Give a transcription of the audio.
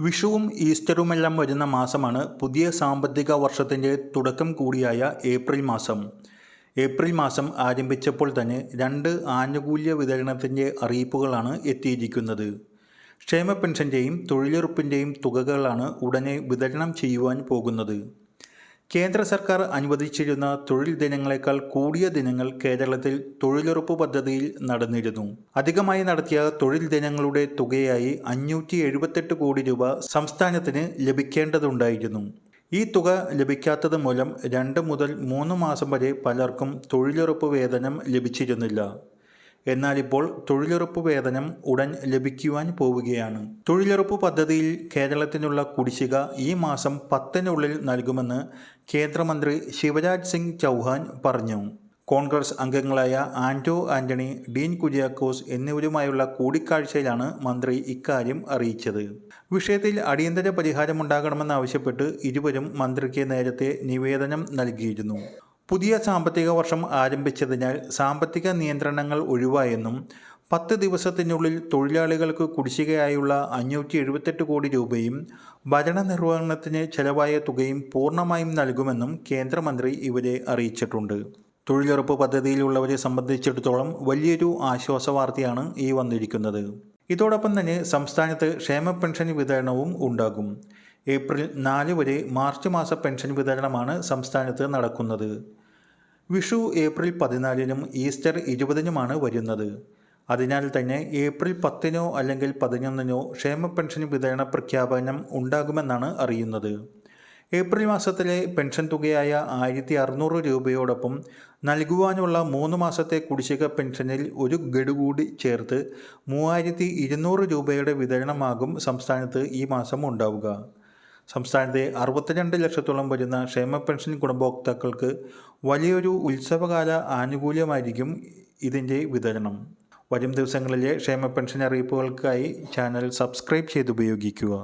വിഷുവും ഈസ്റ്ററുമെല്ലാം വരുന്ന മാസമാണ് പുതിയ സാമ്പത്തിക വർഷത്തിന്റെ തുടക്കം കൂടിയായ ഏപ്രിൽ മാസം. ഏപ്രിൽ മാസം ആരംഭിച്ചപ്പോൾ തന്നെ രണ്ട് ആനുകൂല്യ വിതരണത്തിന്റെ അറിയിപ്പുകളാണ് എത്തിയിരിക്കുന്നത്. ക്ഷേമ പെൻഷന്റെയും തൊഴിലുറപ്പിന്റെയും തുകകളാണ് ഉടനെ വിതരണം ചെയ്യുവാൻ പോകുന്നത്. കേന്ദ്ര സർക്കാർ അനുവദിച്ചിരുന്ന തൊഴിൽ ദിനങ്ങളെക്കാൾ കൂടിയ ദിനങ്ങൾ കേരളത്തിൽ തൊഴിലുറപ്പ് പദ്ധതിയിൽ നടന്നിരുന്നു. അധികമായി നടത്തിയ തൊഴിൽ ദിനങ്ങളുടെ തുകയായി അഞ്ഞൂറ്റി എഴുപത്തെട്ട് കോടി രൂപ സംസ്ഥാനത്തിന് ലഭിക്കേണ്ടതുണ്ടായിരുന്നു. ഈ തുക ലഭിക്കാത്തത് മൂലം രണ്ട് മുതൽ മൂന്ന് മാസം വരെ പലർക്കും തൊഴിലുറപ്പ് വേതനം ലഭിച്ചിരുന്നില്ല. എന്നാൽ ഇപ്പോൾ തൊഴിലുറപ്പ് വേതനം ഉടൻ ലഭിക്കുവാൻ പോവുകയാണ്. തൊഴിലുറപ്പ് പദ്ധതിയിൽ കേരളത്തിനുള്ള കുടിശ്ശിക ഈ മാസം പത്തിനുള്ളിൽ നൽകുമെന്ന് കേന്ദ്രമന്ത്രി ശിവരാജ് സിംഗ് ചൗഹാൻ പറഞ്ഞു. കോൺഗ്രസ് അംഗങ്ങളായ ആന്റോ ആന്റണി ഡീൻ കുര്യാക്കോസ് എന്നിവരുമായുള്ള കൂടിക്കാഴ്ചയിലാണ് മന്ത്രി ഇക്കാര്യം അറിയിച്ചത്. വിഷയത്തിൽ അടിയന്തര പരിഹാരമുണ്ടാകണമെന്നാവശ്യപ്പെട്ട് ഇരുവരും മന്ത്രിക്ക് നേരത്തെ നിവേദനം നൽകിയിരുന്നു. പുതിയ സാമ്പത്തിക വർഷം ആരംഭിച്ചതിനാൽ സാമ്പത്തിക നിയന്ത്രണങ്ങൾ ഒഴിവായെന്നും പത്ത് ദിവസത്തിനുള്ളിൽ തൊഴിലാളികൾക്ക് കുടിശ്ശികയായുള്ള അഞ്ഞൂറ്റി എഴുപത്തെട്ട് കോടി രൂപയും ഭരണ നിർവഹണത്തിന് ചെലവായ തുകയും പൂർണമായും നൽകുമെന്നും കേന്ദ്രമന്ത്രി ഇവരെ അറിയിച്ചിട്ടുണ്ട്. തൊഴിലുറപ്പ് പദ്ധതിയിലുള്ളവരെ സംബന്ധിച്ചിടത്തോളം വലിയൊരു ആശ്വാസ വാർത്തയാണ് ഈ വന്നിരിക്കുന്നത്. ഇതോടൊപ്പം തന്നെ സംസ്ഥാനത്ത് ക്ഷേമ പെൻഷൻ വിതരണവും ഉണ്ടാകും. ഏപ്രിൽ നാല് വരെ മാർച്ച് മാസ പെൻഷൻ വിതരണമാണ് സംസ്ഥാനത്ത് നടക്കുന്നത്. വിഷു ഏപ്രിൽ പതിനാലിനും ഈസ്റ്റർ ഇരുപതിനുമാണ് വരുന്നത്. അതിനാൽ തന്നെ ഏപ്രിൽ പത്തിനോ അല്ലെങ്കിൽ പതിനൊന്നിനോ ക്ഷേമ പെൻഷൻ വിതരണ പ്രഖ്യാപനം ഉണ്ടാകുമെന്നാണ് അറിയുന്നത്. ഏപ്രിൽ മാസത്തിലെ പെൻഷൻ തുകയായ ആയിരത്തി അറുന്നൂറ് രൂപയോടൊപ്പം നൽകുവാനുള്ള മൂന്ന് മാസത്തെ കുടിശ്ശിക പെൻഷനിൽ ഒരു ഗഡു കൂടി ചേർത്ത് മൂവായിരത്തി ഇരുന്നൂറ് രൂപയുടെ വിതരണമാകും സംസ്ഥാനത്ത് ഈ മാസം ഉണ്ടാവുക. സംസ്ഥാനത്തെ അറുപത്തിരണ്ട് ലക്ഷത്തോളം വരുന്ന ക്ഷേമ പെൻഷൻ ഗുണഭോക്താക്കൾക്ക് വലിയൊരു ഉത്സവകാല ആനുകൂല്യമായിരിക്കും ഇതിന്റെ വിതരണം. വരും ദിവസങ്ങളിലെ ക്ഷേമ പെൻഷൻ അറിയിപ്പുകൾക്കായി ചാനൽ സബ്സ്ക്രൈബ് ചെയ്ത് ഉപയോഗിക്കുക